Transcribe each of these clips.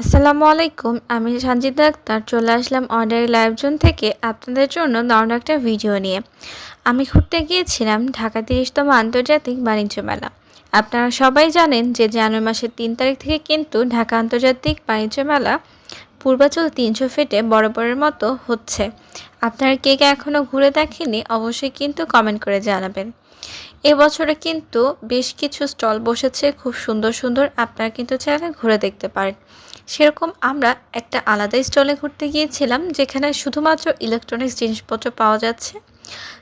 আসসালামু আলাইকুম, আমি সঞ্জিতা আক্তার। চলে আসলাম অর্ডার লাইভ জোন থেকে আপনাদের জন্য দারুণ একটা ভিডিও নিয়ে। আমি ঘুরতে গিয়েছিলাম ঢাকা তিরিশতম আন্তর্জাতিক বাণিজ্য মেলা। আপনারা সবাই জানেন যে জানুয়ারি মাসের তিন তারিখ থেকে কিন্তু ঢাকা আন্তর্জাতিক বাণিজ্য মেলা পূর্বাচল তিনশো ফিটে বরাবরের মতো হচ্ছে। আপনারা কে কে এখনও ঘুরে দেখেনি অবশ্যই কিন্তু কমেন্ট করে জানাবেন। এবছরে কিন্তু বেশ কিছু স্টল বসেছে, খুব সুন্দর সুন্দর। আপনারা কিন্তু চাইলে ঘুরে দেখতে পারেন। সেরকম আমরা একটা আলাদা স্টলে ঘুরতে গিয়েছিলাম, যেখানে শুধুমাত্র ইলেকট্রনিক্স জিনিসপত্র পাওয়া যাচ্ছে।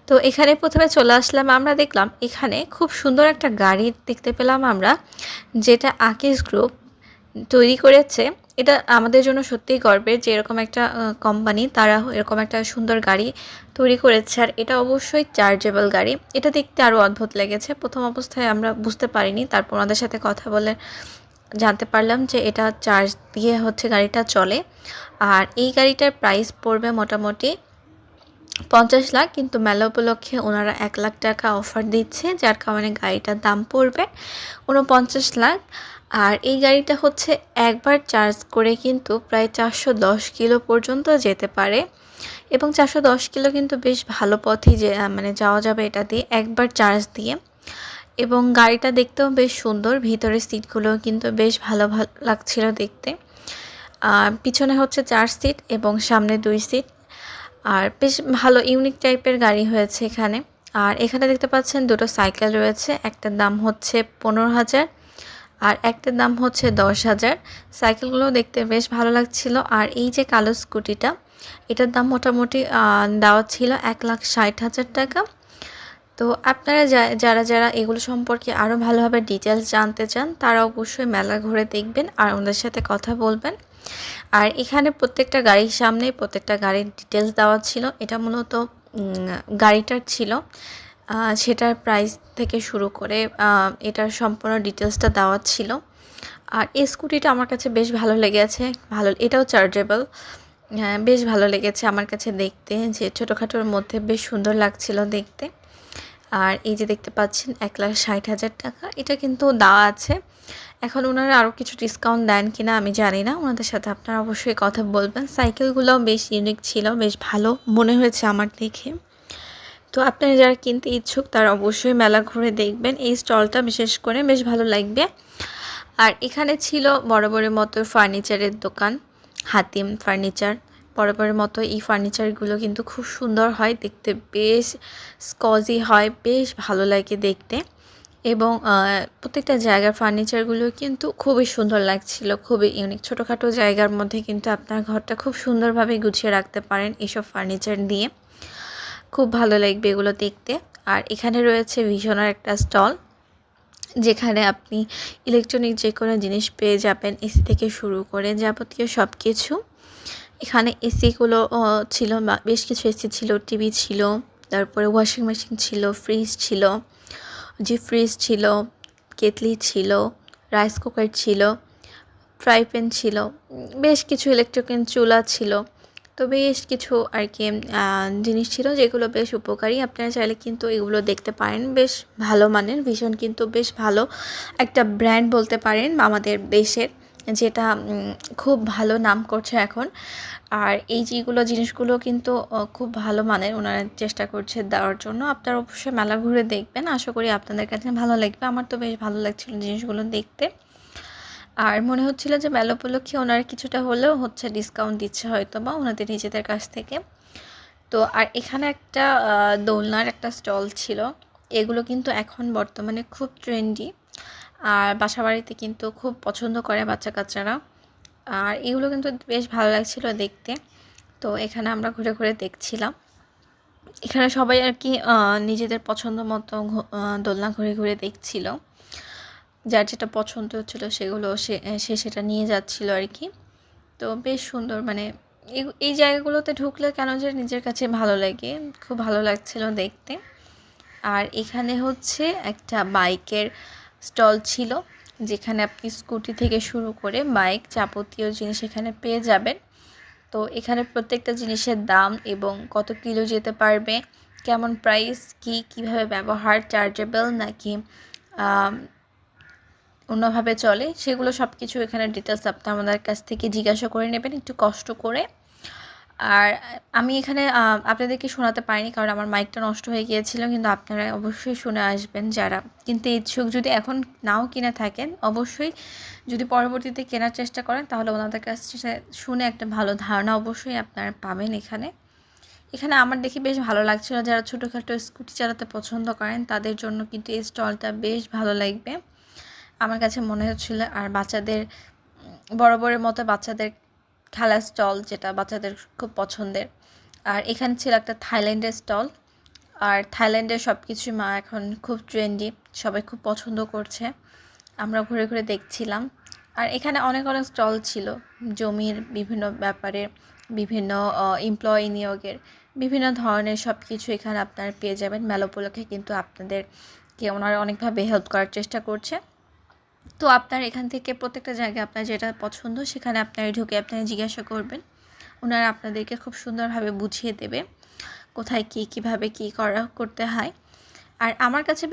তো এখানে প্রথমে চলে আসলাম, আমরা দেখলাম এখানে খুব সুন্দর একটা গাড়ি দেখতে পেলাম আমরা, যেটা আকিস গ্রুপ তৈরি করেছে। এটা আমাদের জন্য সত্যিই গর্বের যে এরকম একটা কোম্পানি তারা এরকম একটা সুন্দর গাড়ি তৈরি করেছে। আর এটা অবশ্যই চার্জেবল গাড়ি। এটা দেখতে আরও অদ্ভুত লেগেছে। প্রথম অবস্থায় আমরা বুঝতে পারিনি, তারপর ওনাদের সাথে কথা বলে জানতে পারলাম যে এটা চার্জ দিয়ে হচ্ছে গাড়িটা চলে। আর এই গাড়িটার প্রাইস পড়বে মোটামুটি পঞ্চাশ লাখ, কিন্তু মেলা উপলক্ষে ওনারা এক লাখ টাকা অফার দিচ্ছে, যার কারণে গাড়িটার দাম পড়বে উনপঞ্চাশ লাখ। আর এই গাড়িটা হচ্ছে একবার চার্জ করে কিন্তু প্রায় চারশো দশ কিলো পর্যন্ত যেতে পারে। এবং চারশো দশ কিলো কিন্তু বেশ ভালো পথেই যে মানে যাওয়া যাবে এটা দিয়ে একবার চার্জ দিয়ে। এবং গাড়িটা দেখতেও বেশ সুন্দর। ভিতরের সিটগুলো কিন্তু বেশ ভালো ভালো লাগছিল দেখতে। আর পিছনে হচ্ছে চার সিট এবং সামনে দুই সিট। আর বেশ ভালো ইউনিক টাইপের গাড়ি হয়েছে এখানে। আর এখানে দেখতে পাচ্ছেন দুটো সাইকেল রয়েছে। একটার দাম হচ্ছে পনেরো হাজার আর একটার দাম হচ্ছে দশ হাজার। সাইকেলগুলো দেখতে বেশ ভালো লাগছিল। আর এই যে কালো স্কুটিটা এটার দাম মোটামুটি দেওয়া ছিল এক লাখ ষাট হাজার টাকা। তো আপনারা যারা যারা এগুলো সম্পর্কে আরও ভালোভাবে ডিটেলস জানতে চান, তারা অবশ্যই মেলা ঘুরে দেখবেন আর ওদের সাথে কথা বলবেন। আর এখানে প্রত্যেকটা গাড়ির সামনেই প্রত্যেকটা গাড়ির ডিটেলস দেওয়া ছিল। এটা মূলত গাড়িটার ছিল। সেটার প্রাইস থেকে শুরু করে এটার সম্পূর্ণ ডিটেলসটা দেওয়া ছিল। আর এই স্কুটিটা আমার কাছে বেশ ভালো লেগেছে। ভালো, এটাও চার্জেবল বেশ ভালো লেগেছে আমার কাছে দেখতে। যে ছোটোখাটোর মধ্যে বেশ সুন্দর লাগছিল দেখতে। আর এই যে দেখতে পাচ্ছেন এক লাখ ষাট হাজার টাকা, এটা কিন্তু দেওয়া আছে। এখন ওনারা আরও কিছু ডিসকাউন্ট দেন কিনা আমি জানি না, ওনাদের সাথে আপনারা অবশ্যই কথা বলবেন। সাইকেলগুলোও বেশ ইউনিক ছিল, বেশ ভালো মনে হয়েছে আমার দেখে। তো আপনারা যারা কিনতে ইচ্ছুক, তারা অবশ্যই মেলা ঘুরে দেখবেন। এই স্টলটা বিশেষ করে বেশ ভালো লাগবে। আর এখানে ছিল বড় বড় মতো ফার্নিচারের দোকান, হাতিম ফার্নিচার বরাবরের মতো এই ফার্নিচারগুলো কিন্তু খুব সুন্দর হয়, দেখতে বেশ স্কজি হয়, বেশ ভালো লাগে দেখতে। এবং প্রত্যেকটা জায়গার ফার্নিচারগুলো কিন্তু খুবই সুন্দর লাগছিল, খুবই ইউনিক ছোটোখাটো জায়গার মধ্যে কিন্তু আপনার ঘরটা খুব সুন্দরভাবে গুছিয়ে রাখতে পারেন এসব ফার্নিচার দিয়ে। খুব ভালো লাগবে এগুলো দেখতে। আর এখানে রয়েছে ভীষণের একটা স্টল যেখানে আপনি ইলেকট্রনিক যে কোনো জিনিস পেয়ে যাবেন, এসি থেকে শুরু করে যাবতীয় সব কিছু এখানে এসিগুলো ছিল বেশ কিছু এসি ছিল, টিভি ছিল, তারপরে ওয়াশিং মেশিন ছিল ফ্রিজ ছিল জি ফ্রিজ ছিল, কেটলি ছিল রাইস কুকার ছিল ফ্রাই প্যান ছিল, বেশ কিছু ইলেকট্রিক চুলা ছিল, তো বেশ কিছু আর কি জিনিস ছিল যেগুলো বেশ উপকারী। আপনারা চাইলে কিন্তু এগুলো দেখতে পারেন, বেশ ভালো মানের ভীষণ কিন্তু বেশ ভালো একটা ব্র্যান্ড বলতে পারেন আমাদের দেশের। যেটা খুব ভালো নাম করছে এখন। আর এই যেগুলো জিনিসগুলো কিন্তু খুব ভালো মানের ওনারা চেষ্টা করছে দেওয়ার জন্য। আপনারা অবশ্যই মেলা ঘুরে দেখবেন। আশা করি আপনাদের কাছে ভালো লাগবে। আমার তো বেশ ভালো লাগছিল জিনিসগুলো দেখতে। আর মনে হচ্ছিল যে মেলা উপলক্ষে ওনারা কিছুটা হলেও হচ্ছে ডিসকাউন্ট দিচ্ছে হয়তো বা ওনাদের নিজেদের কাছ থেকে। তো, আর এখানে একটা দোলনার একটা স্টল ছিল। এগুলো কিন্তু এখন বর্তমানে খুব ট্রেন্ডি আর বাসা বাড়িতে কিন্তু খুব পছন্দ করে বাচ্চা কাচ্চারা আর এগুলো কিন্তু বেশ ভালো লাগছিল দেখতে। তো এখানে আমরা ঘুরে ঘুরে দেখছিলাম। এখানে সবাই আর কি নিজেদের পছন্দ মতো দোলনা ঘুরে ঘুরে দেখছিল। যার যেটা পছন্দ হচ্ছিল সেগুলো সে সে সেটা নিয়ে যাচ্ছিল আর কি। তো বেশ সুন্দর মানে এই জায়গাগুলোতে ঢুকলে কেন যে নিজের কাছে ভালো লাগে, খুব ভালো লাগছিল দেখতে। আর এখানে হচ্ছে একটা বাইকের স্টল ছিল, যেখানে আপনি স্কুটি থেকে শুরু করে বাইক যাবতীয় জিনিস এখানে পেয়ে যাবেন। তো এখানে প্রত্যেকটা জিনিসের দাম এবং কত কিলো যেতে পারবে, কেমন প্রাইস কি, কীভাবে ব্যবহার চার্জেবল নাকি অন্যভাবে চলে, সেগুলো সব কিছু এখানে ডিটেলস আপনি আমাদের কাছ থেকে জিজ্ঞাসা করে নেবেন, একটু কষ্ট করে। আর আমি এখানে আপনাদেরকে শোনাতে পারিনি কারণ আমার মাইকটা নষ্ট হয়ে গিয়েছিল কিন্তু আপনারা অবশ্যই শুনে আসবেন যারা। কিনতে ইচ্ছুক যদি এখন নাও কিনে থাকেন অবশ্যই যদি পরবর্তীতে কেনার চেষ্টা করেন তাহলে ওনাদের কাছ থেকে শুনে একটা ভালো ধারণা অবশ্যই আপনারা পাবেন এখানে। এখানে আমার দেখে বেশ ভালো লাগছিল যারা ছোটোখাটো স্কুটি চালাতে পছন্দ করেন তাদের জন্য কিন্তু এই স্টলটা বেশ ভালো লাগবে। আমার কাছে মনে হচ্ছিল আর বাচ্চাদের উম, বড়ের মতো বাচ্চাদের খেলার স্টল যেটা বাচ্চাদের খুব পছন্দের। আর এখানে ছিল একটা থাইল্যান্ডের স্টল। আর থাইল্যান্ডের সব কিছুই মা এখন খুব ট্রেন্ডি সবাই খুব পছন্দ করছে। আমরা ঘুরে ঘুরে দেখছিলাম। আর এখানে অনেক অনেক স্টল ছিল, জমির বিভিন্ন ব্যাপারে, বিভিন্ন এমপ্লয়ি নিয়োগের, বিভিন্ন ধরনের সব কিছু এখানে আপনারা পেয়ে যাবেন। মেলা উপলক্ষে কিন্তু আপনাদেরকে ওনারা অনেকভাবে হেল্প করার চেষ্টা করছে। তো আপনার এখান থেকে প্রত্যেকটা জায়গায় আপনার যেটা পছন্দ, সেখানে আপনারা ঢুকে আপনারা জিজ্ঞাসা করবেন। ওনারা আপনাদেরকে খুব সুন্দরভাবে বুঝিয়ে দেবে কোথায় কী, কীভাবে কী করা, করতে হয়। আর আমার কাছে